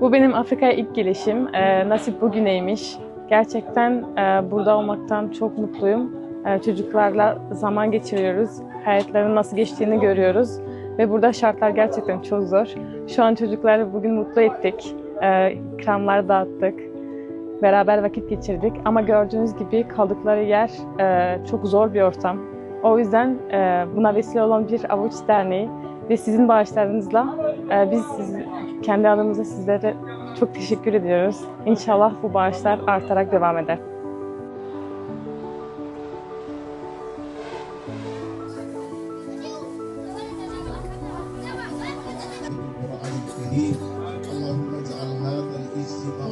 Bu benim Afrika'ya ilk gelişim. Ee, nasip bugüneymiş. Gerçekten e, burada olmaktan çok mutluyum. Ee, çocuklarla zaman geçiriyoruz. Hayatlarının nasıl geçtiğini görüyoruz. Ve burada şartlar gerçekten çok zor. Şu an çocukları bugün mutlu ettik. Ee, ikramlar dağıttık. Beraber vakit geçirdik. Ama gördüğünüz gibi kaldıkları yer e, çok zor bir ortam. O yüzden e, buna vesile olan bir avuç derneği ve sizin bağışlarınızla e, ee, biz siz, kendi adımıza sizlere çok teşekkür ediyoruz. İnşallah bu bağışlar artarak devam eder.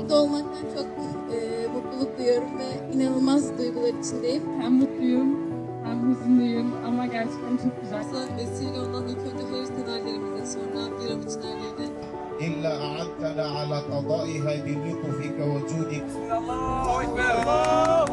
Burada çok e, mutluluk duyuyorum ve inanılmaz duygular içindeyim. Ben mutluyum hüzünlüyüm ama gerçekten çok güzel. Vesile olan ilk önce hayır severlerimize sonra bir avuç derlerine. İlla a'altana ala tadaiha bi lütufika ve cudik. Allahu Ekber!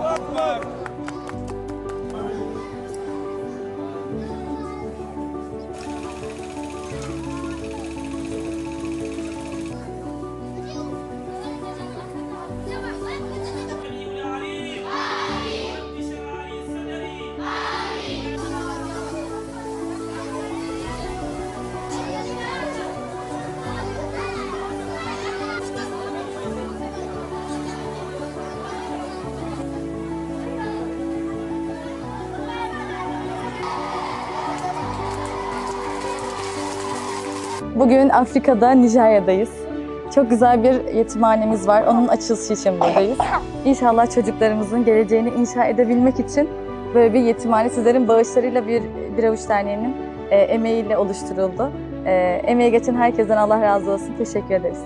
Bugün Afrika'da, Nijerya'dayız. Çok güzel bir yetimhanemiz var. Onun açılışı için buradayız. İnşallah çocuklarımızın geleceğini inşa edebilmek için böyle bir yetimhane sizlerin bağışlarıyla bir, bir avuç derneğinin e, emeğiyle oluşturuldu. E, emeği geçen herkesten Allah razı olsun. Teşekkür ederiz.